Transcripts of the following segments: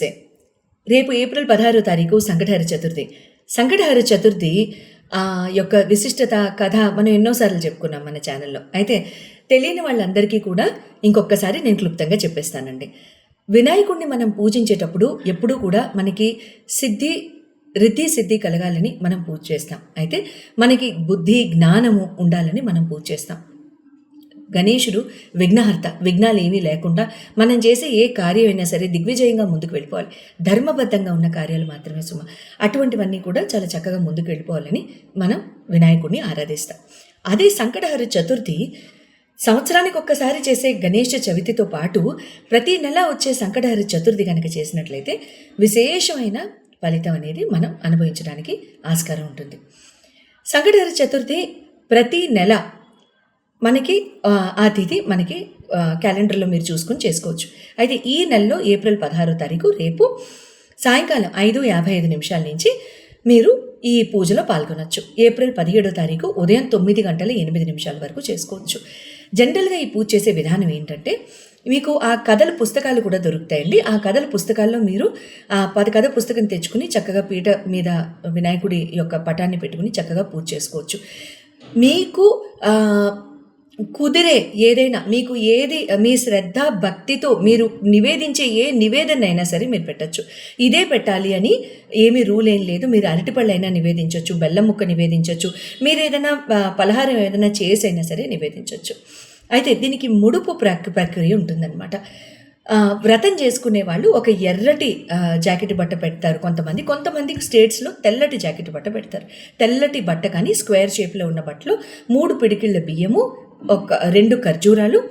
నమస్తే రేపు ఏప్రిల్ పదహారో తారీఖు సంకటహర చతుర్థి. సంకటహర చతుర్థి యొక్క విశిష్టత కథ మనం ఎన్నోసార్లు చెప్పుకున్నాం మన ఛానల్లో. అయితే తెలియని వాళ్ళందరికీ కూడా ఇంకొకసారి నేను క్లుప్తంగా చెప్పేస్తానండి. వినాయకుడిని మనం పూజించేటప్పుడు ఎప్పుడూ కూడా మనకి సిద్ధి రిద్ధి సిద్ధి కలగాలని మనం పూజ చేస్తాం. అయితే మనకి బుద్ధి జ్ఞానము ఉండాలని మనం పూజ చేస్తాం. గణేశుడు విఘ్నహర్త విఘ్నాలు ఏమీ లేకుండా మనం చేసే ఏ కార్యమైనా సరే దిగ్విజయంగా ముందుకు వెళ్ళిపోవాలి. ధర్మబద్ధంగా ఉన్న కార్యాలు మాత్రమే సుమ. అటువంటివన్నీ కూడా చాలా చక్కగా ముందుకు వెళ్ళిపోవాలని మనం వినాయకుడిని ఆరాధిస్తాం. అదే సంకటహర చతుర్థి సంవత్సరానికి ఒక్కసారి చేసే గణేష చవితితో పాటు ప్రతి నెల వచ్చే సంకటహర చతుర్థి కనుక చేసినట్లయితే విశేషమైన ఫలితం అనేది మనం అనుభవించడానికి ఆస్కారం ఉంటుంది. సంకటహర చతుర్థి ప్రతి నెల మనకి ఆ, తిథి మనకి క్యాలెండర్లో మీరు చూసుకొని చేసుకోవచ్చు. అయితే ఈ నెలలో ఏప్రిల్ పదహారో తారీఖు రేపు సాయంకాలం ఐదు యాభై ఐదు నిమిషాల నుంచి మీరు ఈ పూజలో పాల్గొనవచ్చు ఏప్రిల్ పదిహేడో తారీఖు ఉదయం తొమ్మిది గంటల ఎనిమిది నిమిషాల వరకు చేసుకోవచ్చు. జనరల్గా ఈ పూజ చేసే విధానం ఏంటంటే మీకు ఆ కథల పుస్తకాలు కూడా దొరుకుతాయండి. ఆ కథల పుస్తకాల్లో మీరు ఆ పది కథ పుస్తకం తెచ్చుకుని చక్కగా పీట మీద వినాయకుడి యొక్క పటాన్ని పెట్టుకుని చక్కగా పూజ చేసుకోవచ్చు. మీకు కుదిరే ఏదైనా మీకు ఏది మీ శ్రద్ధ భక్తితో మీరు నివేదించే ఏ నివేదన అయినా సరే మీరు పెట్టచ్చు. ఇదే పెట్టాలి అని ఏమీ రూల్ ఏం లేదు. మీరు అరటిపళ్ళైనా నివేదించవచ్చు బెల్లం ముక్క నివేదించవచ్చు మీరు ఏదైనా పలహారం ఏదైనా చేసి అయినా సరే నివేదించవచ్చు అయితే దీనికి ముడుపు ప్రక్ ప్రక్రియ ఉంటుందన్నమాట. వ్రతం చేసుకునే వాళ్ళు ఒక ఎర్రటి జాకెట్ బట్ట పెడతారు కొంతమంది. కొంతమంది స్టేట్స్లో తెల్లటి జాకెట్ బట్ట పెడతారు. తెల్లటి బట్ట కానీ స్క్వేర్ షేప్లో ఉన్న బట్టలు మూడు పిడికిళ్ళ బియ్యము ఒక రెండు ఖర్జూరాలు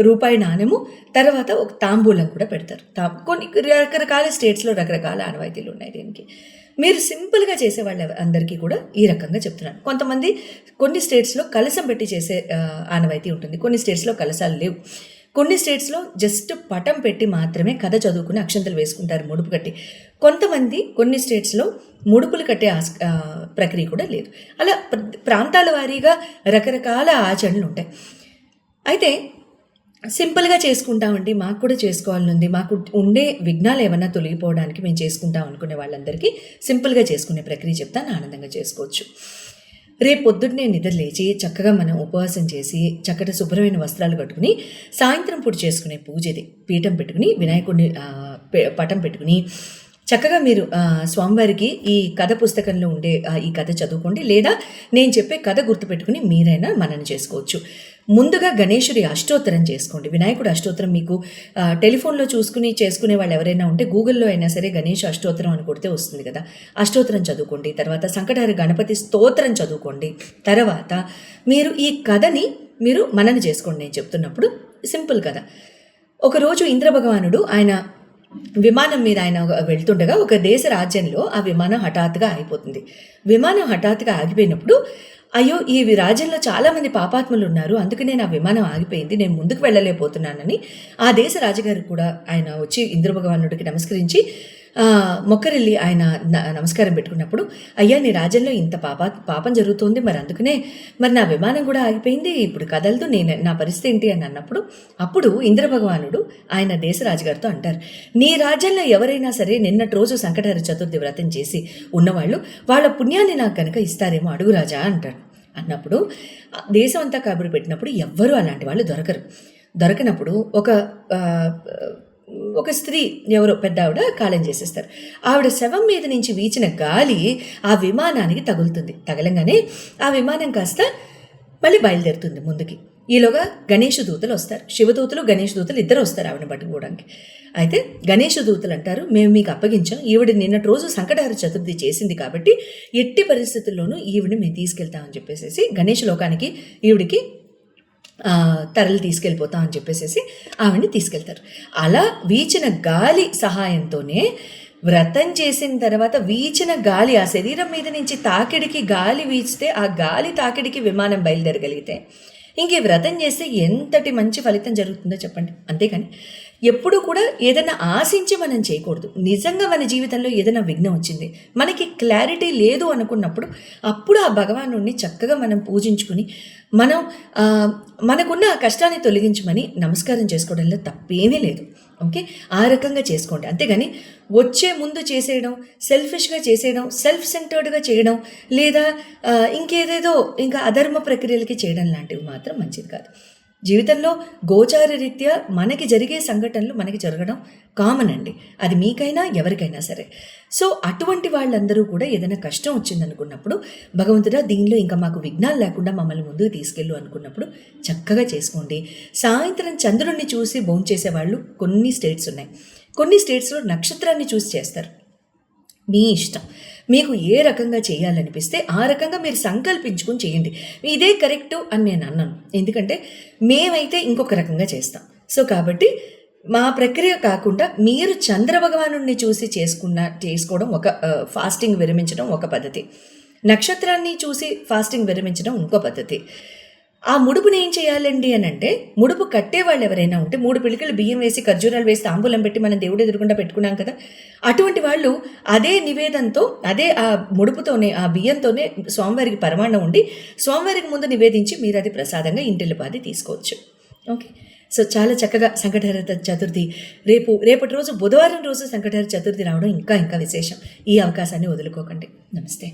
రూపాయి నాణెము తర్వాత ఒక తాంబూలం కూడా పెడతారు. తా కొన్ని రకరకాల స్టేట్స్లో రకరకాల ఆనవాయితీలు ఉన్నాయి దీనికి. మీరు సింపుల్గా చేసే వాళ్ళ అందరికీ కూడా ఈ రకంగా చెప్తున్నాను. కొంతమంది కొన్ని స్టేట్స్లో కలసం పెట్టి చేసే ఆనవాయితీ ఉంటుంది. కొన్ని స్టేట్స్లో కలసాలు లేవు. కొన్ని స్టేట్స్లో జస్ట్ పటం పెట్టి మాత్రమే కథ చదువుకుని అక్షంతలు వేసుకుంటారు ముడుపు కట్టి. కొంతమంది కొన్ని స్టేట్స్లో ముడుపులు కట్టే ఆస్ ప్రక్రియ కూడా లేదు. అలా ప్ర- ప్రాంతాల వారీగా రకరకాల ఆచరణలు ఉంటాయి. అయితే సింపుల్గా చేసుకుంటామండి మాకు కూడా చేసుకోవాలని ఉంది మాకు ఉండే విఘ్నాలు ఏమన్నా తొలగిపోవడానికి మేము చేసుకుంటాం అనుకునే వాళ్ళందరికీ సింపుల్గా చేసుకునే ప్రక్రియ చెప్తాను ఆనందంగా చేసుకోవచ్చు. రేపు పొద్దున్నే చక్కగా మనం ఉపవాసం చేసి చక్కటి శుభ్రమైన వస్త్రాలు కట్టుకుని సాయంత్రం పూట చేసుకునే పూజ ఇది. పీఠం పెట్టుకుని వినాయకుడిని పటం పెట్టుకుని చక్కగా మీరు స్వామివారికి ఈ కథ పుస్తకంలో ఉండే ఈ కథ చదువుకోండి. లేదా నేను చెప్పే కథ గుర్తుపెట్టుకుని మీరైనా మనన చేసుకోవచ్చు. ముందుగా గణేశుడి అష్టోత్తరం చేసుకోండి. వినాయకుడు అష్టోత్తరం మీకు టెలిఫోన్లో చూసుకుని చేసుకునే వాళ్ళు ఎవరైనా ఉంటే గూగుల్లో అయినా సరే గణేష్ అష్టోత్తరం అని కొడితే వస్తుంది కదా. అష్టోత్తరం చదువుకోండి. తర్వాత సంకటహర గణపతి స్తోత్రం చదువుకోండి. తర్వాత మీరు ఈ కథని మీరు మనన చేసుకోండి. నేను చెప్తున్నప్పుడు సింపుల్ కథ. ఒకరోజు ఇంద్రభగవానుడు ఆయన విమానం మీద ఆయన వెళ్తుండగా ఒక దేశ రాజ్యంలో ఆ విమానం హఠాత్తుగా ఆగిపోతుంది. విమానం హఠాత్తుగా ఆగిపోయినప్పుడు అయ్యో ఈ రాజ్యంలో చాలామంది పాపాత్ములు ఉన్నారు అందుకనే నా విమానం ఆగిపోయింది. నేను ముందుకు వెళ్ళలేకపోతున్నానని ఆ దేశ రాజుగారు కూడా ఆయన వచ్చి ఇంద్రభగవానుడికి నమస్కరించి మొక్కరిల్లి మొక్కరెళ్ళి ఆయన న- నమస్కారం పెట్టుకున్నప్పుడు అయ్యా నీ రాజ్యంలో ఇంత పాప పాపం జరుగుతోంది. మరి అందుకనే మరి నా విమానం కూడా ఆగిపోయింది. ఇప్పుడు కదలదు. నేను నా పరిస్థితి ఏంటి? అని అన్నప్పుడు అప్పుడు ఇంద్రభగవానుడు ఆయన దేశ రాజుగారితో అంటారు నీ రాజ్యంలో ఎవరైనా సరే నిన్నటి రోజు సంకటహర చతుర్థి వ్రతం చేసి ఉన్నవాళ్ళు వాళ్ళ పుణ్యాన్ని నాకు కనుక ఇస్తారేమో అడుగు రాజా అంటాడు అన్నప్పుడు దేశం అంతా కబురు పెట్టినప్పుడు ఎవ్వరూ అలాంటి వాళ్ళు దొరకరు. దొరకనప్పుడు ఒక ఒక స్త్రీ ఎవరో పెద్ద ఆవిడ కాలం చేసేస్తారు. ఆవిడ శవం మీద నుంచి వీచిన గాలి ఆ విమానానికి తగులుతుంది. తగలంగానే ఆ విమానం కాస్త మళ్ళీ బయలుదేరుతుంది ముందుకి. ఈలోగా గణేష్ దూతలు వస్తారు. శివదూతలు గణేష్ దూతలు ఇద్దరు వస్తారు ఆవిడని పట్టుకోవడానికి అయితే గణేష్ దూతలు అంటారు మేము మీకు అప్పగించాం. ఈవిడ నిన్నటి రోజు సంకటహర చతుర్థి చేసింది కాబట్టి ఎట్టి పరిస్థితుల్లోనూ ఈవిడిని మేము తీసుకెళ్తామని చెప్పేసి గణేష్ లోకానికి ఈవిడికి తరలి తీసుకెళ్ళిపోతాం అని చెప్పేసి ఆవిడని తీసుకెళ్తారు. అలా వీచిన గాలి సహాయంతోనే వ్రతం చేసిన తర్వాత వీచిన గాలి ఆ శరీరం మీద నుంచి తాకిడికి గాలి వీచితే ఆ గాలి తాకిడికి విమానం బయలుదేరగలిగితే ఇంకే వ్రతం చేస్తే ఎంతటి మంచి ఫలితం జరుగుతుందో చెప్పండి. అంతేకాని ఎప్పుడు కూడా ఏదైనా ఆశించి మనం చేయకూడదు. నిజంగా మన జీవితంలో ఏదైనా విఘ్నం వచ్చింది మనకి క్లారిటీ లేదు అనుకున్నప్పుడు అప్పుడు ఆ భగవాను చక్కగా మనం పూజించుకుని మనం మనకున్న ఆ కష్టాన్ని తొలగించమని నమస్కారం చేసుకోవడంలో తప్పేమీ లేదు. ఓకే? ఆ రకంగా చేసుకోండి. అంతేగాని వచ్చే ముందు చేసేయడం సెల్ఫిష్గా చేసేయడం సెల్ఫ్ సెంటర్డ్గా చేయడం లేదా ఇంకేదేదో ఇంకా అధర్మ ప్రక్రియలకి చేయడం లాంటివి మాత్రం మంచిది కాదు. జీవితంలో గోచార రీత్యా మనకి జరిగే సంఘటనలు మనకి జరగడం కామన్ అండి. అది మీకైనా ఎవరికైనా సరే. సో అటువంటి వాళ్ళందరూ కూడా ఏదైనా కష్టం వచ్చిందనుకున్నప్పుడు భగవంతుడా దీనిలో ఇంకా మాకు విఘ్నాలు లేకుండా మమ్మల్ని ముందుకు తీసుకెళ్ళు అనుకున్నప్పుడు చక్కగా చేసుకోండి. సాయంత్రం చంద్రుడిని చూసి భోంచేసే వాళ్ళు కొన్ని స్టేట్స్ ఉన్నాయి. కొన్ని స్టేట్స్లో నక్షత్రాన్ని చూసి చేస్తారు. మీ ఇష్టం. మీకు ఏ రకంగా చేయాలనిపిస్తే ఆ రకంగా మీరు సంకల్పించుకుని చేయండి. ఇదే కరెక్ట్ అని నేను అన్నాను. ఎందుకంటే మేమైతే ఇంకొక రకంగా చేస్తాం. సో కాబట్టి మా ప్రక్రియ కాకుండా మీరు చంద్రభగవాను చూసి చేసుకున్న చేసుకోవడం ఒక ఫాస్టింగ్ విరమించడం ఒక పద్ధతి. నక్షత్రాన్ని చూసి ఫాస్టింగ్ విరమించడం ఇంకో పద్ధతి. ఆ ముడుపుని ఏం చేయాలండి అని అంటే ముడుపు కట్టేవాళ్ళు ఎవరైనా ఉంటే మూడు పిలికలు బియ్యం వేసి ఖర్జూరాలు వేసి తాంబూలం పెట్టి మనం దేవుడు ఎదురుకుండా పెట్టుకున్నాం కదా అటువంటి వాళ్ళు అదే నివేదంతో అదే ఆ ముడుపుతోనే ఆ బియ్యంతోనే స్వామివారికి పరమాణం ఉండి స్వామివారికి ముందు నివేదించి మీరు అది ప్రసాదంగా ఇంటిల్లిపాది తీసుకోవచ్చు. ఓకే. సో చాలా చక్కగా సంకటహర చతుర్థి రేపు రేపటి రోజు బుధవారం రోజు సంకటహర చతుర్థి రావడం ఇంకా ఇంకా విశేషం. ఈ అవకాశాన్ని వదులుకోకండి. నమస్తే.